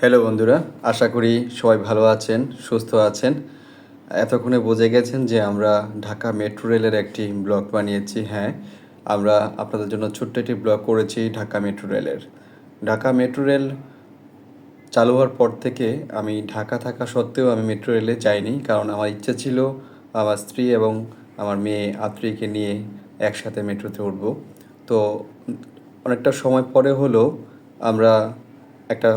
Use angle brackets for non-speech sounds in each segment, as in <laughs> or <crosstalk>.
Hello বন্ধুরা, আশা করি সবাই ভালো আছেন, সুস্থ আছেন। এতক্ষণে বুঝে গেছেন যে আমরা ঢাকা মেট্রো রেলের একটি ব্লগ বানিয়েছি হ্যাঁ। আমরা আপনাদের জন্য ছোট্ট একটি ব্লগ করেছি ঢাকা মেট্রো রেলের। ঢাকা মেট্রো রেল চালু হওয়ার পর থেকে আমি ঢাকা থাকা সত্ত্বেও আমি মেট্রো রেলে যাইনি, কারণ আমার ইচ্ছে ছিল আমার স্ত্রী এবং আমার মেয়ে আত্রীকে নিয়ে একসাথে মেট্রোতে উঠবো। তো অনেকটা সময় পরে হলেও আমরা একটা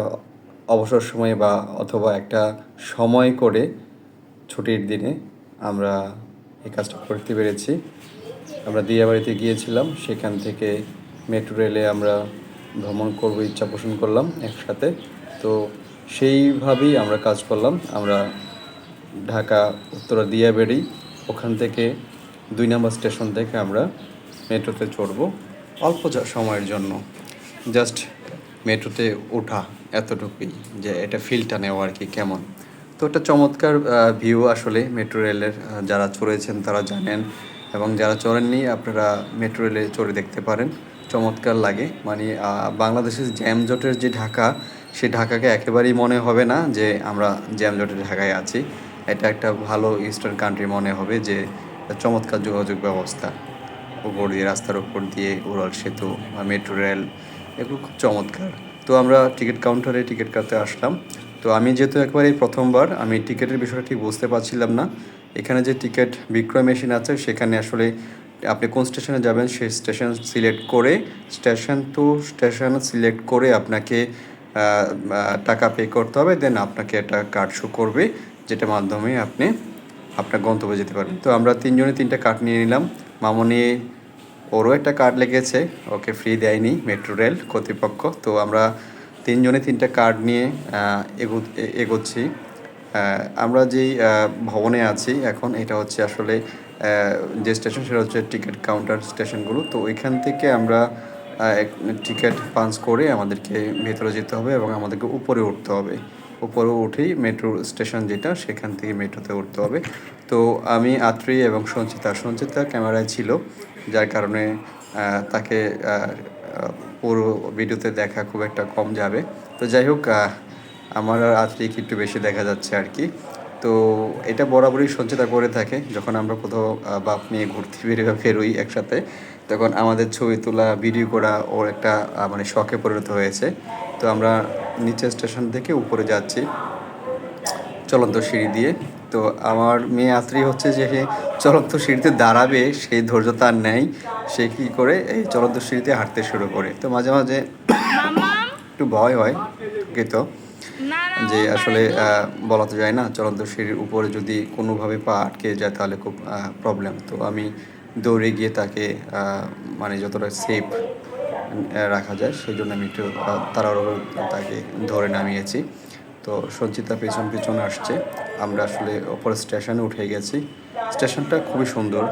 অবসর সময়ে বা অথবা একটা সময় করে ছুটির দিনে আমরা এই কাজটা করতে পেরেছি। আমরা দিয়াবাড়িতে গিয়েছিলাম, সেখান থেকে মেট্রো রেলে আমরা ভ্রমণ করব, ইচ্ছা পোষণ করলাম একসাথে। তো সেইভাবেই আমরা কাজ করলাম। আমরা ঢাকা, উত্তরা, দিয়াবাড়ি ওখান থেকে দুই নম্বর স্টেশন থেকে আমরা মেট্রোতে চড়বো অল্প সময়ের জন্য। জাস্ট মেট্রোতে ওঠা। এতটুকুই যে এটা ফিলটা নেওয়া আর কি কেমন। তো একটা চমৎকার ভিউ আসলে মেট্রো রেলের যারা চড়েছেন তারা জানেন এবং যারা চড়েননি আপনারা মেট্রো রেলে চড়ে দেখতে পারেন। চমৎকার লাগে। মানে বাংলাদেশের জ্যামজটের যে ঢাকা, সে ঢাকাকে একেবারেই মনে হবে না যে আমরা জ্যামজটের ঢাকায় আছি। এটা একটা ভালো ইস্টার্ন কান্ট্রি মনে হবে যে চমৎকার যোগাযোগ ব্যবস্থা। উপর দিয়ে, রাস্তার উপর দিয়ে, উড়াল সেতু বা মেট্রো রেল এগুলো খুব চমৎকার। তো আমরা টিকিট কাউন্টারে টিকিট কাটতে আসলাম। তো আমি যেহেতু একবারে প্রথমবার, আমি টিকিটের বিষয়টা ঠিক বুঝতে পারছিলাম না। এখানে যে টিকিট বিক্রয় মেশিন আছে, সেখানে আসলে আপনি কোন স্টেশনে যাবেন, সেই স্টেশন সিলেক্ট করে, স্টেশন টু স্টেশন সিলেক্ট করে আপনাকে টাকা পে করতে হবে। দেন আপনাকে একটা কার্ড শো করবে, যেটার মাধ্যমে আপনি আপনার গন্তব্যে যেতে পারবেন। তো আমরা তিনজনে তিনটা কার্ড নিয়ে নিলাম। মামনি ওরও একটা কার্ড লেগেছে, ওকে ফ্রি দেয়নি মেট্রো রেল কর্তৃপক্ষ। তো আমরা তিনজনে তিনটা কার্ড নিয়ে এগো এগোচ্ছি। আমরা যেই ভবনে আছি এখন, এটা হচ্ছে আসলে যে স্টেশন সেটা হচ্ছে টিকিট কাউন্টার স্টেশনগুলো তো ওইখান থেকে আমরা টিকিট পাঞ্চ করে আমাদেরকে ভেতরে যেতে হবে এবং আমাদেরকে উপরে উঠতে হবে। উপরে উঠেই মেট্রো স্টেশন যেটা, সেখান থেকে মেট্রোতে উঠতে হবে। তো আমি, আত্রি এবং সঞ্চিতা সঞ্চিতা ক্যামেরায় ছিল। যার কারণে তাকে পুরো ভিডিওতে দেখা খুব একটা কম যাবে। তো যাই হোক আমার আত্রিকে একটু বেশি দেখা যাচ্ছে আর কি। তো এটা বরাবরই সঞ্চিতা করে থাকে। যখন আমরা কোথাও বাপ নিয়ে ঘুরতে বেরিয়ে বা ফেরোই একসাথে, তখন আমাদের ছবি তোলা, ভিডিও করা, ওর একটা মানে শখে পরিণত হয়েছে। তো আমরা নিচের স্টেশন থেকে উপরে যাচ্ছি। চলন্ত সিঁড়ি দিয়ে। তো আমার মেয়ে আত্রী হচ্ছে যে চলন্ত সিঁড়িতে দাঁড়াবে সেই ধৈর্য তার নেই, সে কী করে এই চলন্ত সিঁড়িতে হাঁটতে শুরু করে। তো মাঝে মাঝে একটু ভয় হয় তো যে আসলে বলা তো যায় না, চলন্ত সিঁড়ির উপরে যদি কোনোভাবে পা আটকে যায় তাহলে খুব প্রবলেম তো আমি দৌড়ে গিয়ে তাকে মানে যতটা সেফ রাখা যায়, সেই জন্য আমি একটু তাড়াহুড়ো, তাকে ধরে নামিয়েছি। তো সঞ্চিতা পেছন পেছন আসছে। আমরা আসলে ওপর স্টেশনে উঠে গেছি। স্টেশনটা খুবই সুন্দর,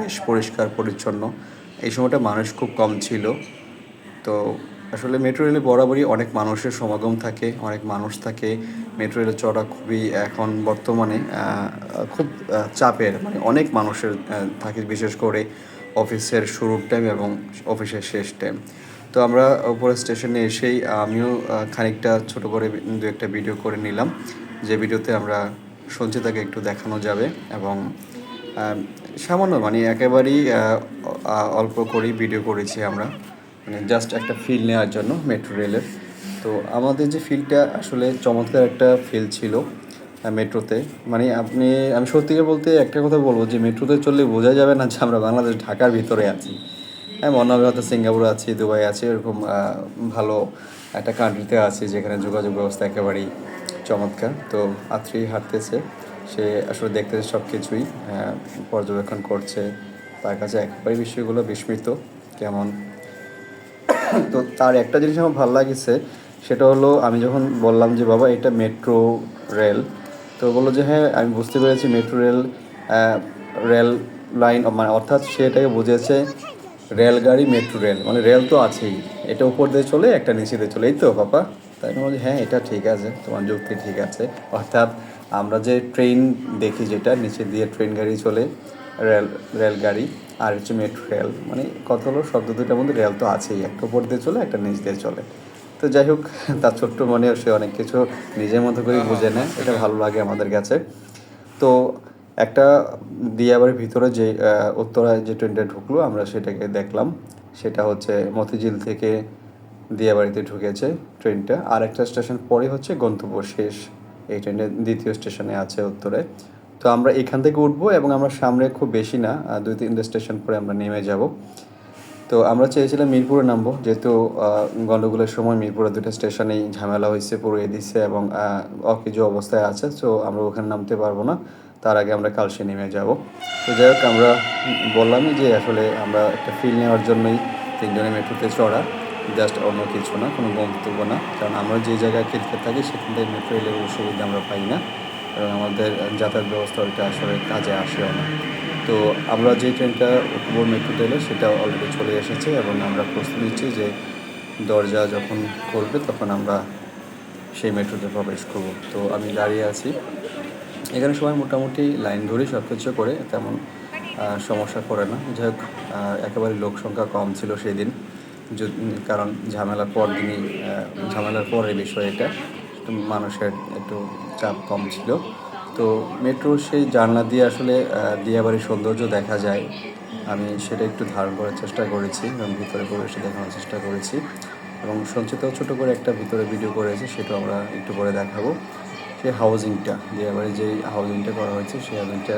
বেশ পরিষ্কার, পরিচ্ছন্ন। এই সময়টা মানুষ খুব কম ছিল। তো আসলে মেট্রো রেলে বরাবরই অনেক মানুষের সমাগম থাকে, অনেক মানুষ থাকে। মেট্রো রেলে চড়া খুবই এখন বর্তমানে খুব চাপের। মানে অনেক মানুষের থাকে বিশেষ করে অফিসের শুরুর টাইম এবং অফিসের শেষ টাইম তো আমরা উপরে স্টেশনে এসেই আমিও খানিকটা ছোট করে দু একটা ভিডিও করে নিলাম। যে ভিডিওতে আমরা সঞ্চিতাকে একটু দেখানো যাবে এবং সামান্য মানে একেবারেই অল্প করেই ভিডিও করেছি আমরা। মানে জাস্ট একটা ফিল নেওয়ার জন্য মেট্রো রেলের তো আমাদের যে ফিলটা আসলে চমৎকার একটা ফিল ছিল মেট্রোতে মানে আপনি, আমি সত্যিকার বলতে একটা কথা বলব যে মেট্রোতে চললে বোঝা যাবে না যে আমরা বাংলাদেশ ঢাকার ভিতরে আছি। হ্যাঁ মনে হবে হয়তো সিঙ্গাপুর আছি দুবাই আছে এরকম ভালো একটা কান্ট্রিতে আছি যেখানে যোগাযোগ ব্যবস্থা একেবারেই চমৎকার। তো আত্রি হাঁটতেছে সে আসলে দেখতেছে সব কিছুই আহ, পর্যবেক্ষণ করছে। তার কাছে একেবারেই বিষয়গুলো বিস্মৃত কেমন? তো তার একটা জিনিস আমার ভালো লাগছে সেটা হলো আমি যখন বললাম যে বাবা এটা মেট্রো রেল তো বলল যে হ্যাঁ আমি বুঝতে পেরেছি মেট্রো রেল রেল লাইন মানে অর্থাৎ সে এটাকে বুঝেছে রেলগাড়ি, মেট্রো রেল মানে রেল তো আছেই। এটা উপর দিয়ে চলে, একটা নিচে দিয়ে চলে। এই তো বাবা তাই আমি বলছি হ্যাঁ এটা ঠিক আছে, তোমার যুক্তি ঠিক আছে। অর্থাৎ আমরা যে ট্রেন দেখি যেটা, নিচে দিয়ে ট্রেন গাড়ি চলে, রেল, রেলগাড়ি আর হচ্ছে মেট্রো রেল মানে কথা হলো, শব্দ দুটার মধ্যে রেল তো আছেই। একটা উপর দিয়ে চলে, একটা নিচ দিয়ে চলে। তো যাই হোক, <laughs> তার ছোট্ট মনেও সে অনেক কিছু নিজের মতো করে বুঝে নেয়। এটা ভালো লাগে আমাদের কাছে। তো একটা দিয়াবাড়ির ভিতরে যে উত্তরায় যে ট্রেনটা ঢুকলো আমরা সেটাকে দেখলাম। সেটা হচ্ছে মতিঝিল থেকে দিয়াবাড়িতে ঢুকেছে ট্রেনটা। আর একটা স্টেশন পরে হচ্ছে গন্তব্য শেষ। এই ট্রেনের দ্বিতীয় স্টেশনে আছে উত্তরে। তো আমরা এখান থেকে উঠবো এবং আমরা সামনে খুব বেশি না দুই তিনটে স্টেশন পরে আমরা নেমে যাব। তো আমরা চেয়েছিলাম মিরপুরে নামবো যেহেতু আহ, গন্ডগোলের সময় মিরপুরে দুটো স্টেশনেই ঝামেলা হয়েছে পুড়িয়ে দিচ্ছে এবং অকেজো অবস্থায় আছে তো আমরা ওখানে নামতে পারব না। তার আগে আমরা কালসে নেমে যাব। তো যাই হোক, আমরা বললামই যে আসলে আমরা একটা ফিল নেওয়ার জন্যই তিনজনে মেট্রোতে চড়া। জাস্ট অন্য কিছু না, কোনো গন্তব্য না। কারণ আমরা যে জায়গায় খেলতে থাকি, সেখান থেকে মেট্রো রেলের সুবিধা আমরা পাই না। এবং আমাদের যাতায়াত ব্যবস্থা ওইটা আসলে কাজে আসেও না। তো আমরা যে ট্রেনটা উপর মেট্রোতে রেলে সেটা অলরেডি চলে এসেছে এবং আমরা প্রস্তুত নিচ্ছি যে দরজা যখন খুলবে, তখন আমরা সেই মেট্রোতে প্রবেশ করব। তো আমি দাঁড়িয়ে আছি। এখানে সবাই মোটামুটি লাইন ধরেই সব কিছু করে, তেমন সমস্যা করে না। যাই হোক একেবারে লোক সংখ্যা কম ছিল সেই দিন কারণ ঝামেলার পর দিনই ঝামেলার পরের বিষয় এটা। মানুষের একটু চাপ কম ছিল। তো মেট্রোর সেই জানলা দিয়ে আসলে দিয়াবাড়ির সৌন্দর্য দেখা যায়। আমি সেটা একটু ধারণ করার চেষ্টা করেছি, এবং ভিতরে প্রবেশে দেখানোর চেষ্টা করেছি। এবং সঞ্চিত ছোটো করে একটা ভিতরে ভিডিও করেছে সেটা আমরা একটু পরে দেখাবো। সেই হাউজিংটা দিয়াবাড়ি যে হাউজিংটা করা হয়েছে, সেই হাউজিংটা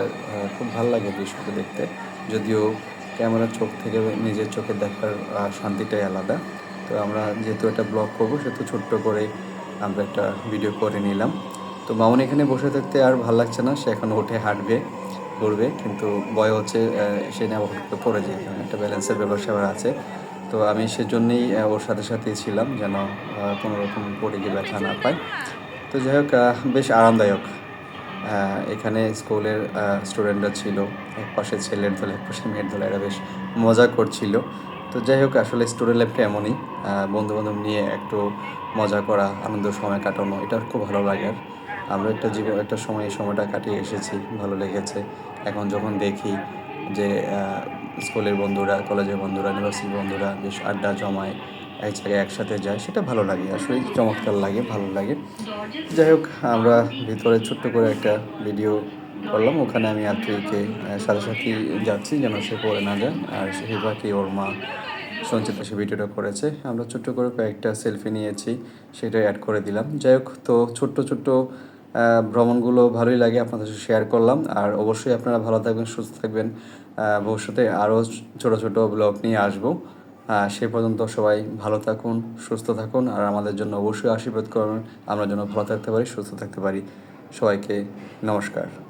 খুব ভালো লাগে দৃশ্যটা দেখতে। যদিও ক্যামেরার চোখ থেকে নিজের চোখে দেখার শান্তিটাই আলাদা। তো আমরা যেহেতু একটা ব্লগ করব, সেহেতু ছোট্ট করে আমরা একটা ভিডিও করে নিলাম। তো মামুন এখানে বসে থাকতে আর ভালো লাগছে না, সে এখন উঠে হাঁটবে, ঘুরবে, কিন্তু ভয় হচ্ছে সে না হুট করে পড়ে যায়। কারণ একটা ব্যালেন্সের স্যাপার আছে। তো আমি সেজন্যই ওর সাথে সাথেই ছিলাম যেন কোনো রকম পড়ে গিয়ে ব্যথা না পায়। তো যাই হোক বেশ আরামদায়ক। এখানে স্কুলের স্টুডেন্টরা ছিল, এক পাশে ছেলের দল, এক পাশে মেয়ের দল, এরা বেশ মজা করছিল। তো যাই হোক, আসলে স্টুডেন্ট লাইফটা এমনই। বন্ধু বান্ধব নিয়ে একটু মজা করা, আনন্দ, সময় কাটানো, এটা খুব ভালো লাগে। আর আমরা একটা জীবন, একটা সময়, এই সময়টা কাটিয়ে এসেছি, ভালো লেগেছে। এখন যখন দেখি যে স্কুলের বন্ধুরা, কলেজের বন্ধুরা ইউনিভার্সিটির বন্ধুরা বেশ আড্ডা জমায় এক জায়গায় একসাথে যায়, সেটা ভালো লাগে আসলে চমৎকার লাগে, ভালো লাগে। যাই হোক, আমরা ভিতরে ছোট্ট করে একটা ভিডিও করলাম, ওখানে আমি আত্মীয়কে সাথে সাথে যাচ্ছি যেন সে পড়ে না যায়, আর হিবাকে, ওর মা সঞ্চিতা সে ভিডিওটা করেছে। আমরা ছোট্ট করে কয়েকটা সেলফি নিয়েছি, সেটা অ্যাড করে দিলাম। যাই হোক, তো ছোট্ট ছোট্ট ভ্রমণগুলো ভালোই লাগে, আপনাদের সাথে শেয়ার করলাম। আর অবশ্যই আপনারা ভালো থাকবেন, সুস্থ থাকবেন ভবিষ্যতে আরও ছোট ছোট ব্লগ নিয়ে আসব। সে পর্যন্ত সবাই ভালো থাকুন, সুস্থ থাকুন, আর আমাদের জন্য অবশ্যই আশীর্বাদ করুন। আমরা যেন ভালো থাকতে পারি, সুস্থ থাকতে পারি। সবাইকে নমস্কার।